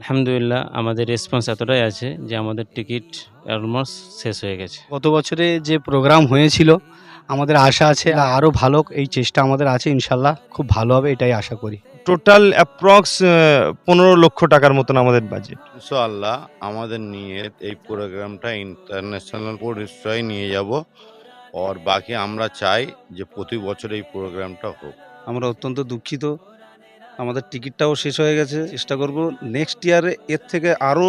আলহামদুলিল্লাহ আমাদের রেসপন্স এতটাই আছে যে আমাদের টিকিট অলমোস্ট শেষ হয়ে গেছে। গত বছরে যে প্রোগ্রাম হয়েছিল আমাদের আশা আছে আরও ভালো এই চেষ্টা আমাদের আছে ইনশাল্লাহ খুব ভালো হবে এটাই আশা করি। টোটাল অ্যাপ্রক্স পনেরো লক্ষ টাকার মতন আমাদের বাজেট ইনশাআল্লাহ আমাদের নিয়ে এই প্রোগ্রামটা ইন্টারন্যাশনাল পরিচয় নিয়ে যাব আর বাকি আমরা চাই যে প্রতি বছর এই প্রোগ্রামটা হোক। আমরা অত্যন্ত দুঃখিত আমাদের টিকিটটাও শেষ হয়ে গেছে। চেষ্টা করব নেক্সট ইয়ারে এর থেকে আরও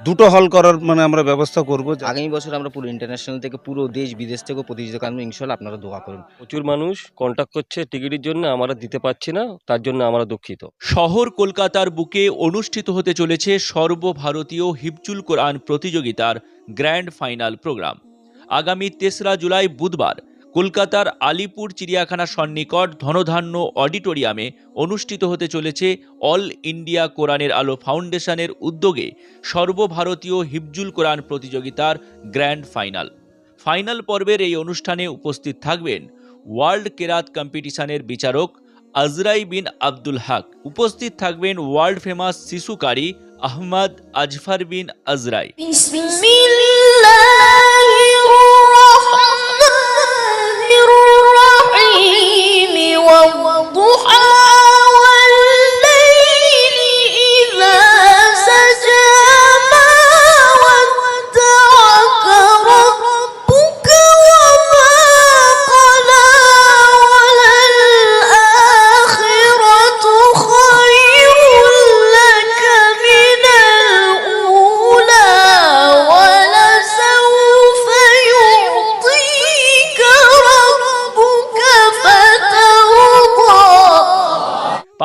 দুটো হল করার মানে আমরা ব্যবস্থা করব। আগামী বছর আমরা পুরো ইন্টারন্যাশনাল থেকে পুরো দেশ বিদেশ থেকেও প্রতিযোগিতা আনব ইনশাল্লাহ আপনারা দোয়া করুন। প্রচুর মানুষ কন্ট্যাক্ট করছে টিকিটের জন্য আমরা দিতে পারছি না তার জন্য আমরা দুঃখিত। শহর কলকাতার বুকে অনুষ্ঠিত হতে চলেছে সর্বভারতীয় হিফজুল কোরআন প্রতিযোগিতার গ্র্যান্ড ফাইনাল প্রোগ্রাম আগামী তেসরা জুলাই বুধবার কলকাতার আলিপুর চিড়িয়াখানা সন্নিকট ধনধান্য অডিটোরিয়ামে অনুষ্ঠিত হতে চলেছে অল ইন্ডিয়া কোরআনের আলো ফাউন্ডেশনের উদ্যোগে সর্বভারতীয় হিফজুল কোরআন প্রতিযোগিতার গ্র্যান্ড ফাইনাল। ফাইনাল পর্বের এই অনুষ্ঠানে উপস্থিত থাকবেন ওয়ার্ল্ড কেরাত কম্পিটিশনের বিচারক আজরাই বিন আব্দুল হাক। উপস্থিত থাকবেন ওয়ার্ল্ড ফেমাস শিশুকারী আহমদ আজফার বিন আজরাই।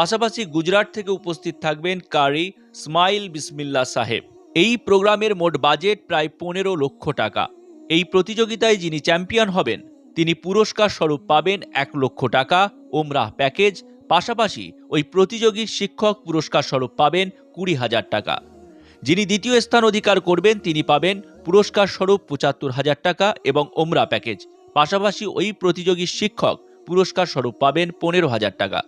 পাশাপাশি গুজরাট থেকে উপস্থিত থাকবেন কারি স্মাইল বিসমিল্লা সাহেব। এই প্রোগ্রামের মোট বাজেট প্রায় পনেরো লক্ষ টাকা। এই প্রতিযোগিতায় যিনি চ্যাম্পিয়ন হবেন, তিনি পুরস্কার স্বরূপ পাবেন এক লক্ষ টাকা ওমরাহ প্যাকেজ, পাশাপাশি ওই প্রতিযোগীর শিক্ষক পুরস্কার স্বরূপ পাবেন কুড়ি হাজার টাকা। যিনি দ্বিতীয় স্থান অধিকার করবেন, তিনি পাবেন পুরস্কার স্বরূপ পঁচাত্তর হাজার টাকা এবং ওমরা প্যাকেজ। পাশাপাশি ওই প্রতিযোগীর শিক্ষক পুরস্কার স্বরূপ পাবেন পনেরো হাজার টাকা।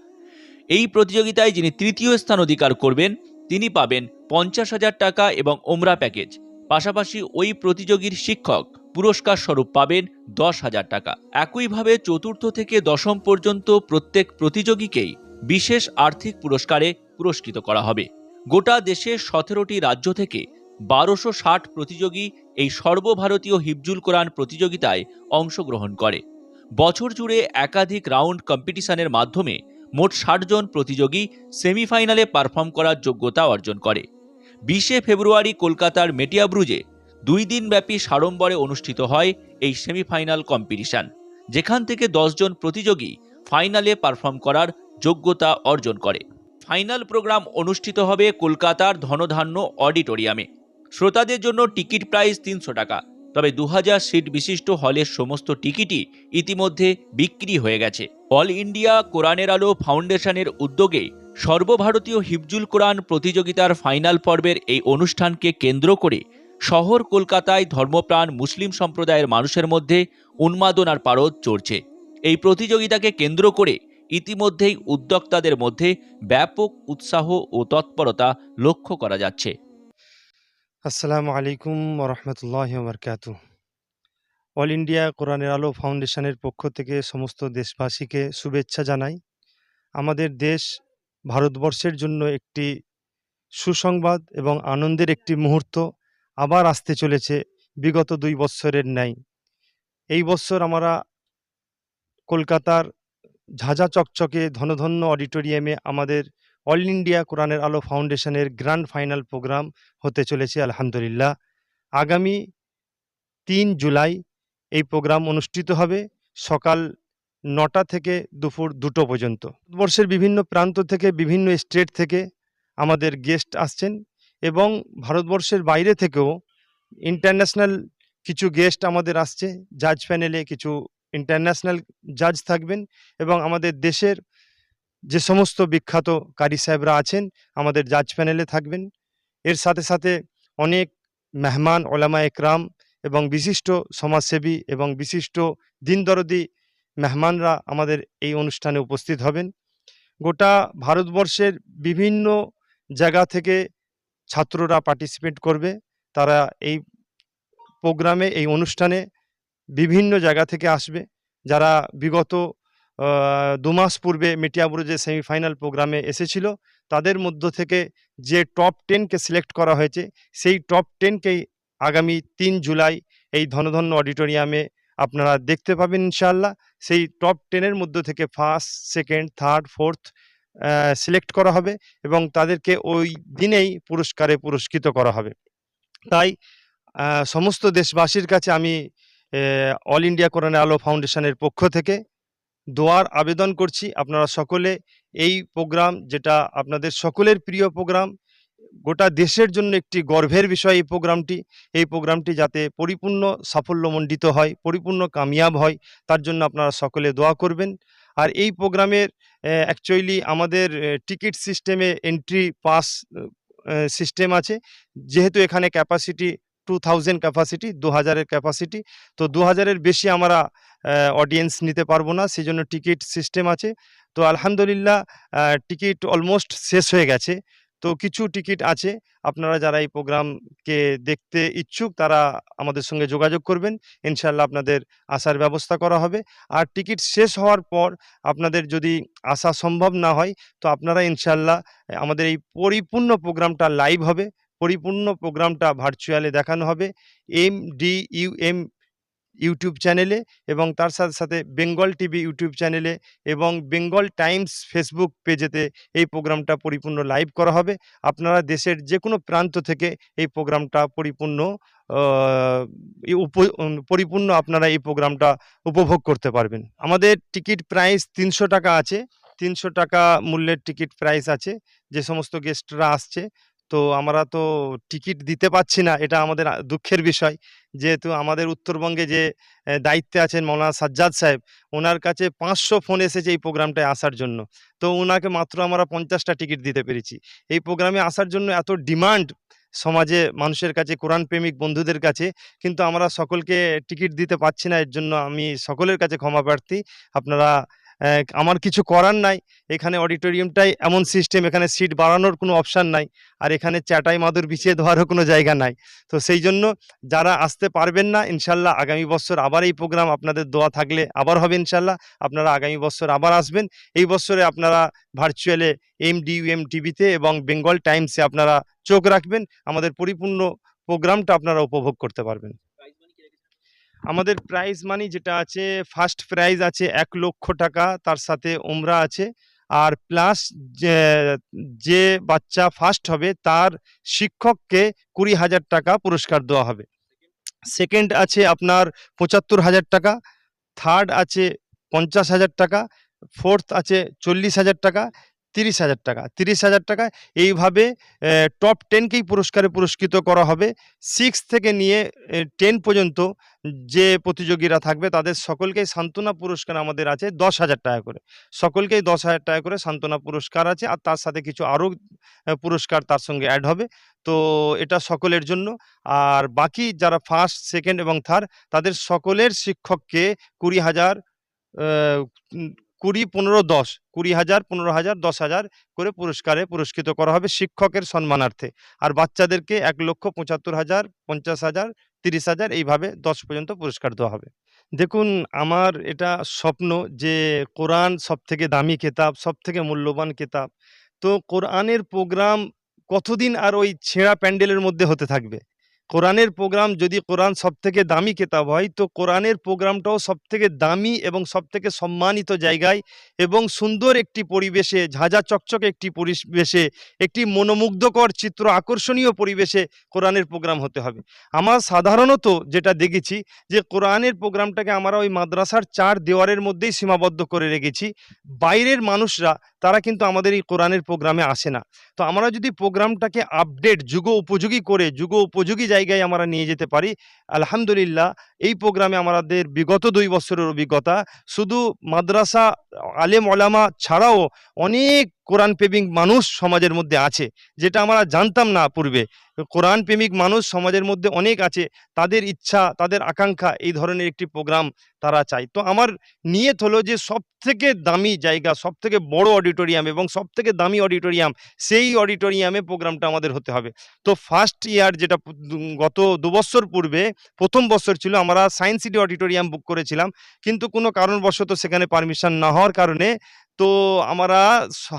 এই প্রতিযোগিতায় যিনি তৃতীয় স্থান অধিকার করবেন, তিনি পাবেন পঞ্চাশ হাজার টাকা এবং ওমরা প্যাকেজ। পাশাপাশি ওই প্রতিযোগীর শিক্ষক পুরস্কার স্বরূপ পাবেন দশ হাজার টাকা। একইভাবে চতুর্থ থেকে দশম পর্যন্ত প্রত্যেক প্রতিযোগীকেই বিশেষ আর্থিক পুরস্কারে পুরস্কৃত করা হবে। গোটা দেশের সতেরোটি রাজ্য থেকে বারোশো ষাট প্রতিযোগী এই সর্বভারতীয় হিফজুল কোরআন প্রতিযোগিতায় অংশগ্রহণ করে। বছর জুড়ে একাধিক রাউন্ড কম্পিটিশনের মাধ্যমে মোট ষাট জন প্রতিযোগী সেমিফাইনালে পারফর্ম করার যোগ্যতা অর্জন করে। বিশে ফেব্রুয়ারি কলকাতার মেটিয়াব্রুজে দুই দিনব্যাপী সাড়ম্বরে অনুষ্ঠিত হয় এই সেমিফাইনাল কম্পিটিশন, যেখান থেকে দশজন প্রতিযোগী ফাইনালে পারফর্ম করার যোগ্যতা অর্জন করে। ফাইনাল প্রোগ্রাম অনুষ্ঠিত হবে কলকাতার ধনধান্য অডিটোরিয়ামে। শ্রোতাদের জন্য টিকিট প্রাইস তিনশো টাকা। তবে দু হাজার সিট বিশিষ্ট হলের সমস্ত টিকিটই ইতিমধ্যে বিক্রি হয়ে গেছে। অল ইন্ডিয়া কোরআনের আলো ফাউন্ডেশনের উদ্যোগে সর্বভারতীয় হিফজুল কোরআন প্রতিযোগিতার ফাইনাল পর্বের এই অনুষ্ঠানকে কেন্দ্র করে শহর কলকাতায় ধর্মপ্রাণ মুসলিম সম্প্রদায়ের মানুষের মধ্যে উন্মাদনার পারদ চড়ছে। এই প্রতিযোগিতাকে কেন্দ্র করে ইতিমধ্যেই উদ্যোক্তাদের মধ্যে ব্যাপক উৎসাহ ও তৎপরতা লক্ষ্য করা যাচ্ছে। আসসালামু আলাইকুম রহমতুল্লাহ বরকাত অল ইন্ডিয়া কোরআনের আলো ফাউন্ডেশনের পক্ষ থেকে সমস্ত দেশবাসীকে শুভেচ্ছা জানাই। আমাদের দেশ ভারতবর্ষের জন্য একটি সুসংবাদ এবং আনন্দের একটি মুহূর্ত আবার আসতে চলেছে বিগত দুই বৎসরের ন্যায়। এই বৎসর আমরা কলকাতার ঝাঁঝা চকচকে ধনধন্য অডিটোরিয়ামে আমাদের অল ইন্ডিয়া কোরআনের আলো ফাউন্ডেশনের গ্র্যান্ড ফাইনাল প্রোগ্রাম হতে চলেছে, আলহামদুলিল্লাহ। আগামী তিন জুলাই এই প্রোগ্রাম অনুষ্ঠিত হবে সকাল নটা থেকে দুপুর দুটো পর্যন্ত। ভারতবর্ষের বিভিন্ন প্রান্ত থেকে, বিভিন্ন স্টেট থেকে আমাদের গেস্ট আসছেন এবং ভারতবর্ষের বাইরে থেকেও ইন্টারন্যাশনাল কিছু গেস্ট আমাদের আসছে। জাজ প্যানেলে কিছু ইন্টারন্যাশনাল জাজ থাকবেন এবং আমাদের দেশের যে সমস্ত বিখ্যাত কারি সাহেবরা আছেন, আমাদের জাজ প্যানেলে থাকবেন। এর সাথে সাথে অনেক মেহমান ওলামা একরাম এবং বিশিষ্ট সমাজসেবী এবং বিশিষ্ট দিনদরদি মেহমানরা আমাদের এই অনুষ্ঠানে উপস্থিত হবেন। গোটা ভারতবর্ষের বিভিন্ন জায়গা থেকে ছাত্ররা পার্টিসিপেট করবে। তারা এই প্রোগ্রামে, এই অনুষ্ঠানে বিভিন্ন জায়গা থেকে আসবে। যারা বিগত দু মাস পূর্বে মেটিয়াবুরু যে সেমিফাইনাল প্রোগ্রামে এসেছিল, তাদের মধ্য থেকে যে টপ টেনকে সিলেক্ট করা হয়েছে, সেই টপ টেনকেই আগামী তিন জুলাই এই ধনধন্য অডিটোরিয়ামে আপনারা দেখতে পাবেন ইনশাল্লাহ সেই টপ টেনের মধ্য থেকে first second third fourth select করা হবে এবং তাদেরকে ওই দিনেই পুরস্কারে পুরস্কৃত করা হবে। তাই সমস্ত দেশবাসীর কাছে আমি অল ইন্ডিয়া কোরআন আলো ফাউন্ডেশনের পক্ষ থেকে দোয়ার আবেদন করছি। আপনারা সকলে এই প্রোগ্রাম, যেটা আপনাদের সকলের প্রিয় প্রোগ্রাম, গোটা দেশের জন্য একটি গর্বের বিষয় এই প্রোগ্রামটি। এই প্রোগ্রামটি যাতে পরিপূর্ণ সাফল্যমণ্ডিত হয়, পরিপূর্ণ কামিয়াব হয়, তার জন্য আপনারা সকলে দোয়া করবেন। আর এই প্রোগ্রামের অ্যাকচুয়ালি আমাদের টিকিট সিস্টেমে এন্ট্রি পাস সিস্টেম আছে। যেহেতু এখানে ক্যাপাসিটি টু থাউজেন্ড ক্যাপাসিটি দু হাজারের ক্যাপাসিটি তো দু হাজারের বেশি আমরা অডিয়েন্স নিতে পারব না সেই জন্য টিকিট সিস্টেম আছে। তো আলহামদুলিল্লাহ টিকিট অলমোস্ট শেষ হয়ে গেছে। তো কিছু টিকিট আছে, আপনারা যারা এই প্রোগ্রামকে দেখতে ইচ্ছুক, তারা আমাদের সঙ্গে যোগাযোগ করবেন। ইনশাল্লাহ আপনাদের আসার ব্যবস্থা করা হবে। আর টিকিট শেষ হওয়ার পর আপনাদের যদি আসা সম্ভব না হয়, তো আপনারা ইনশাল্লাহ আমাদের এই পরিপূর্ণ প্রোগ্রামটা লাইভ হবে। পরিপূর্ণ প্রোগ্রামটা ভার্চুয়ালে দেখানো হবে। M D U M YouTube চ্যানেলে এবং তার সাথে সাথে বেঙ্গল টিভি ইউটিউব চ্যানেলে এবং বেঙ্গল টাইমস ফেসবুক পেজেতে এই প্রোগ্রামটা পরিপূর্ণ লাইভ করা হবে। আপনারা দেশের যে কোনো প্রান্ত থেকে এই প্রোগ্রামটা পরিপূর্ণ পরিপূর্ণ আপনারা এই প্রোগ্রামটা উপভোগ করতে পারবেন। আমাদের টিকিট প্রাইস তিনশো টাকা আছে। তিনশো টাকা মূল্যের টিকিট প্রাইস আছে। যে সমস্ত গেস্টরা আসছে তো আমরা তো টিকিট দিতে পারছি না, এটা আমাদের দুঃখের বিষয়। যেহেতু আমাদের উত্তরবঙ্গে যে দায়িত্বে আছেন মৌলানা সাজ্জাদ সাহেব ওনার কাছে পাঁচশো ফোন এসেছে এই প্রোগ্রামটায় আসার জন্য। তো ওনাকে মাত্র আমরা পঞ্চাশটা টিকিট দিতে পেরেছি। এই প্রোগ্রামে আসার জন্য এত ডিমান্ড সমাজে, মানুষের কাছে কোরআন প্রেমিক বন্ধুদের কাছে, কিন্তু আমরা সকলকে টিকিট দিতে পারছি না, এর জন্য আমি সকলের কাছে ক্ষমা প্রার্থী। আপনারা আমার কিছু করার নাই। এখানে অডিটোরিয়ামটাই এমন সিস্টেম এখানে সিট বাড়ানোর কোনো অপশান নাই আর এখানে চাটাই মাদুর বিছিয়ে দেওয়ারও কোনো জায়গা নাই। তো সেই জন্য যারা আসতে পারবেন না, ইনশাল্লাহ আগামী বছর আবার এই প্রোগ্রাম আপনাদের দোয়া থাকলে আবার হবে ইনশাল্লাহ। আপনারা আগামী বছর আবার আসবেন। এই বছরে আপনারা ভার্চুয়ালে এম ডি এম টিভিতে এবং বেঙ্গল টাইমসে আপনারা চোখ রাখবেন। আমাদের পরিপূর্ণ প্রোগ্রামটা আপনারা উপভোগ করতে পারবেন। আমাদের প্রাইজ মানি যেটা আছে ফার্স্ট প্রাইজ আছে এক লক্ষ টাকা, তার সাথে ওমরা আছে। আর প্লাস যে বাচ্চা ফার্স্ট হবে, তার শিক্ষককে কুড়ি হাজার টাকা পুরস্কার দেওয়া হবে। সেকেন্ড আছে আপনার পঁচাত্তর হাজার টাকা থার্ড আছে পঞ্চাশ হাজার টাকা ফোর্থ আছে চল্লিশ হাজার টাকা তিরিশ হাজার টাকা। তিরিশ হাজার টাকা এইভাবে টপ টেনকেই পুরস্কারে পুরস্কৃত করা হবে। সিক্স থেকে নিয়ে টেন পর্যন্ত যে প্রতিযোগীরা থাকবে তাদের সকলকেই সান্ত্বনা পুরস্কার আমাদের আছে দশ হাজার টাকা করে। সকলকেই দশ হাজার টাকা করে সান্ত্বনা পুরস্কার আছে আর তার সাথে কিছু আরও পুরস্কার তার সঙ্গে অ্যাড হবে। তো এটা সকলের জন্য। আর বাকি যারা ফার্স্ট সেকেন্ড এবং থার্ড তাদের সকলের শিক্ষককে কুড়ি হাজার কুড়ি পনেরো দশ, কুড়ি হাজার, পনেরো হাজার, দশ হাজার করে পুরস্কারে পুরস্কৃত করা হবে শিক্ষকের সম্মানার্থে। আর বাচ্চাদেরকে এক লক্ষ পঁচাত্তর হাজার, পঞ্চাশ হাজার, তিরিশ হাজার এইভাবে দশ পর্যন্ত পুরস্কার দেওয়া হবে। দেখুন, আমার এটা স্বপ্ন যে কোরআন সব থেকে দামি কেতাব সব থেকে মূল্যবান কেতাব। তো কোরআনের প্রোগ্রাম কতদিন আর ওই ছেঁড়া প্যান্ডেলের মধ্যে হতে থাকবে? কোরআনের প্রোগ্রাম যদি কোরআন সব থেকে দামি কেতাব হয়, তো কোরআনের প্রোগ্রামটাও সব থেকে দামি এবং সব থেকে সম্মানিত জায়গায় এবং সুন্দর একটি পরিবেশে, ঝাঁঝা চকচকে একটি পরিবেশে, একটি মনোমুগ্ধকর চিত্র আকর্ষণীয় পরিবেশে কোরআনের প্রোগ্রাম হতে হবে। আমার সাধারণত যেটা দেখেছি যে কোরআনের প্রোগ্রামটাকে আমরা ওই মাদ্রাসার চার দেওয়ারের মধ্যেই সীমাবদ্ধ করে রেখেছি। বাইরের মানুষরা, তারা কিন্তু আমাদের এই কোরআনের প্রোগ্রামে আসে না। তো আমরা যদি প্রোগ্রামটাকে আপডেট যুগ উপযোগী করে যুগ উপযোগী আমরা নিয়ে যেতে পারি। আলহামদুলিল্লাহ, এই প্রোগ্রামে আমাদের বিগত দুই বছরের অভিজ্ঞতা। শুধু মাদ্রাসা আলেম ওলামা ছাড়াও অনেক কোরআন প্রেমিক মানুষ সমাজের মধ্যে আছে, যেটা আমরা জানতাম না পূর্বে। কোরআন প্রেমিক মানুষ সমাজের মধ্যে অনেক আছে, তাদের ইচ্ছা, তাদের আকাঙ্ক্ষা এই ধরনের একটি প্রোগ্রাম তারা চায়। তো আমার নিয়ত হলো যে সব থেকে দামি জায়গা সব থেকে বড় অডিটোরিয়াম এবং সব থেকে দামি অডিটোরিয়াম, সেই অডিটোরিয়ামে প্রোগ্রামটা আমাদের হতে হবে। তো ফার্স্ট ইয়ার যেটা গত দুবছর পূর্বে, প্রথম বছর ছিল, আমরা সায়েন্স সিটি অডিটোরিয়াম বুক করেছিলাম, কিন্তু কোনো কারণবশত সেখানে পারমিশন না হওয়ার কারণে তো আমরা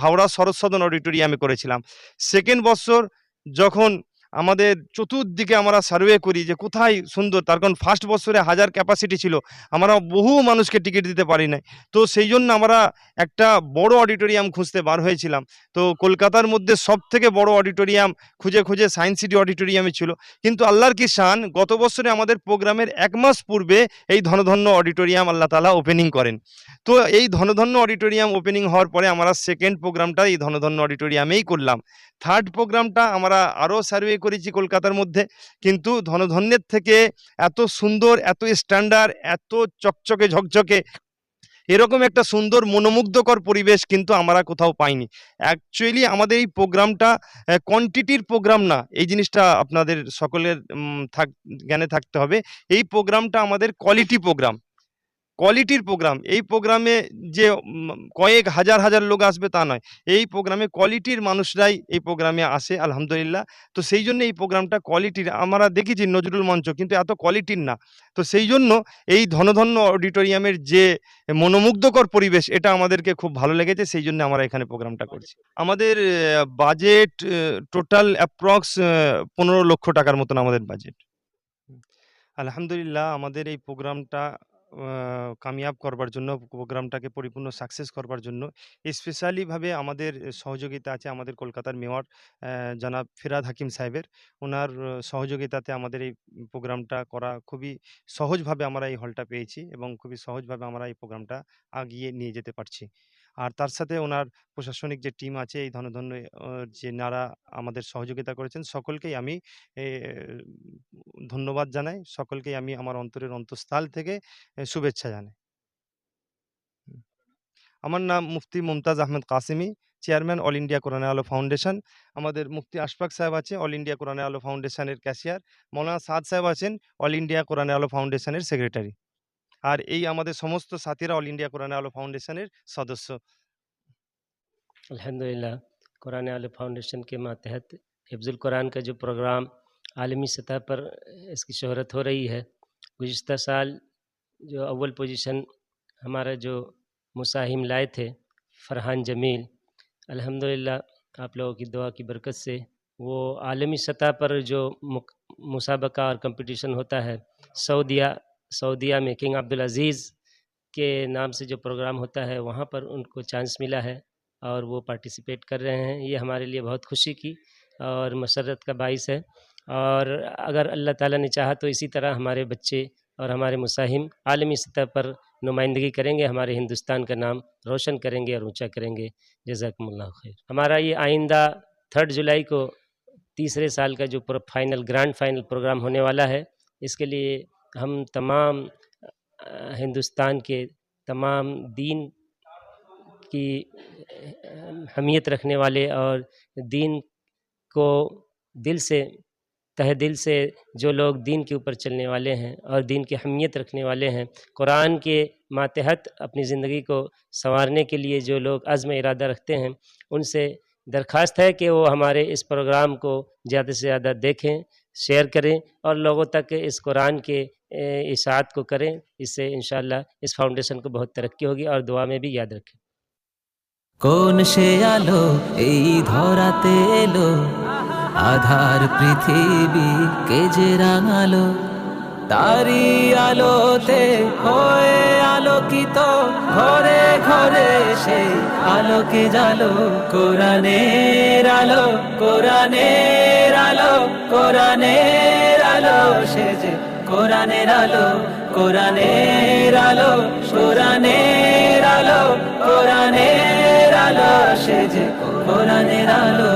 হাওড়া শরৎ সদন অডিটোরিয়ামে করেছিলাম। সেকেন্ড বছর যখন আমাদের চতুর্দিকে আমরা সার্ভে করি যে কোথায় সুন্দর। তার কারণ ফার্স্ট বছরে হাজার ক্যাপাসিটি ছিল, আমরা বহু মানুষকে টিকিট দিতে পারি নাই। তো সেই জন্য আমরা একটা বড় অডিটোরিয়াম খুঁজতে বার হয়েছিলাম। তো কলকাতার মধ্যে সব থেকে বড় অডিটোরিয়াম খুঁজে খুঁজে সায়েন্স সিটি অডিটোরিয়ামে ছিল। কিন্তু আল্লাহর কি শান, গত বছরে আমাদের প্রোগ্রামের এক মাস পূর্বে এই ধনধন্য অডিটোরিয়াম আল্লাহ তালা ওপেনিং করেন। তো এই ধনধন্য অডিটোরিয়াম ওপেনিং হওয়ার পরে আমরা সেকেন্ড প্রোগ্রামটা এই ধনধন্য অডিটোরিয়ামেই করলাম। থার্ড প্রোগ্রামটা আমরা আরও সার্ভে করেছি কলকাতার মধ্যে। কিন্তু ধনধন্যের থেকে এত সুন্দর, এত স্ট্যান্ডার্ড এত চকচকে, ঝকঝকে, এরকম একটা সুন্দর মনোমুগ্ধকর পরিবেশ কিন্তু আমরা কোথাও পাইনি। অ্যাকচুয়ালি আমাদের এই প্রোগ্রামটা কোয়ান্টিটির প্রোগ্রাম না, এই জিনিসটা আপনাদের সকলের থাক, জ্ঞানে থাকতে হবে। এই প্রোগ্রামটা আমাদের কোয়ালিটি প্রোগ্রাম কোয়ালিটির প্রোগ্রাম এই প্রোগ্রামে যে কয়েক হাজার হাজার লোক আসবে তা নয়। এই প্রোগ্রামে কোয়ালিটির মানুষরাই এই প্রোগ্রামে আসে আলহামদুলিল্লাহ। তো সেই জন্য এই প্রোগ্রামটা কোয়ালিটির আমরা দেখেছি নজরুল মঞ্চ কিন্তু এত কোয়ালিটির না। তো সেই জন্য এই ধনধন্য অডিটোরিয়ামের যে মনোমুগ্ধকর পরিবেশ এটা আমাদেরকে খুব ভালো লেগেছে। সেই জন্য আমরা এখানে প্রোগ্রামটা করছি। আমাদের বাজেট টোটাল অ্যাপ্রক্স পনেরো লক্ষ টাকার মতন আমাদের বাজেট আলহামদুলিল্লাহ আমাদের এই প্রোগ্রামটা কামিয়াব করবার জন্য, প্রোগ্রামটাকে পরিপূর্ণ সাকসেস করবার জন্য স্পেশালিভাবে আমাদের সহযোগিতা আছে আমাদের কলকাতার মেয়র জানাব ফিরাদ হাকিম সাহেবের। ওনার সহযোগিতাতে আমাদের এই প্রোগ্রামটা করা খুবই সহজভাবে আমরা এই হলটা পেয়েছি এবং খুবই সহজভাবে আমরা এই প্রোগ্রামটা আগিয়ে নিয়ে যেতে পারছি। আর তার সাথে ওনার প্রশাসনিক যে টিম আছে, এই ধনধন্য যে নারা আমাদের সহযোগিতা করেছেন, সকলকেই আমি ধন্যবাদ জানাই। সকলকেই আমি আমার অন্তরের অন্তঃস্থল থেকে শুভেচ্ছা জানাই। আমার নাম Mufti Mumtaz Ahmed Qasimi, chairman all India কোরআনে আলো ফাউন্ডেশন। আমাদের মুফতি আশফাক সাহেব আছে, অল ইন্ডিয়া কোরআনে আলো ফাউন্ডেশনের ক্যাশিয়ার। মৌলানা সাদ সাহেব আছেন, অল ইন্ডিয়া কোরআনে আলো ফাউন্ডেশনের সেক্রেটারি। আর এই আমাদের সমস্ত সাথীরা অল ইন্ডিয়া কোরআনে আলো ফাউন্ডেশনের সদস্য अल्हम्दुलिल्लाह कुरान आल फाउंडेशन के मातहत हिफ्ज़ुल कुरान का जो प्रोग्राम आलमी सतह पर इसकी शोहरत हो रही है गुज़श्ता साल जो अव्वल पोजीशन हमारा जो मुसाहिम लाए थे फ़रहान जमील अल्हम्दुलिल्लाह आप लोगों की दुआ की बरकत से वो आलमी सतह पर जो मुक- मुसाबका और कंपटीशन होता है सऊदिया सऊदिया में किंग अब्दुल अज़ीज़ के नाम से जो प्रोग्राम होता है, वहाँ पर उनको चांस मिला है और वो पार्टिसिपेट कर रहे हैं। ये हमारे लिए बहुत खुशी की और मसरत का बाइस है। और अगर अल्लाह ताला ने चाहा तो इसी तरह हमारे बच्चे और हमारे मुसाहिम आलमी सतह पर नुमाइंदगी करेंगे, हमारे हिंदुस्तान का नाम रोशन करेंगे और ऊँचा करेंगे। जजाकमुल्ला खैर। हमारा ये आइंदा थर्ड जुलाई को तीसरे साल का जो फाइनल ग्रैंड फाइनल प्रोग्राम होने वाला है, इसके लिए हम तमाम हिंदुस्तान के तमाम दीन की हमियत रखने वाले और दीन को दिल से, तहे दिल से जो लोग दीन के ऊपर चलने वाले हैं और दीन की हमियत रखने वाले हैं, कुरान के मातहत अपनी ज़िंदगी को संवारने के लिए जो लोग अज़म इरादा रखते हैं, उनसे दरख्वास्त है कि वो हमारे इस प्रोग्राम को ज़्यादा से ज़्यादा देखें, शेयर करें और लोगों तक इस कुरान के इशात को करें इससे इंशाल्लाह इस फाउंडेशन को बहुत तरक्की होगी और दुआ में भी याद रखें কোন সে আলো এই ধরাতে এলো আধার পৃথিবী কে যে রাঙালো তারি আলোতে হয়ে আলোকিত ঘরে ঘরে সে আলোকে জালো কোরআনের আলো কোরআনের আলো কোরআনের আলো সে যে কোরআনের আলো কোরআনের আলো কোরআনের আলো কোরআনের আলো সে যে কোরআনের আলো।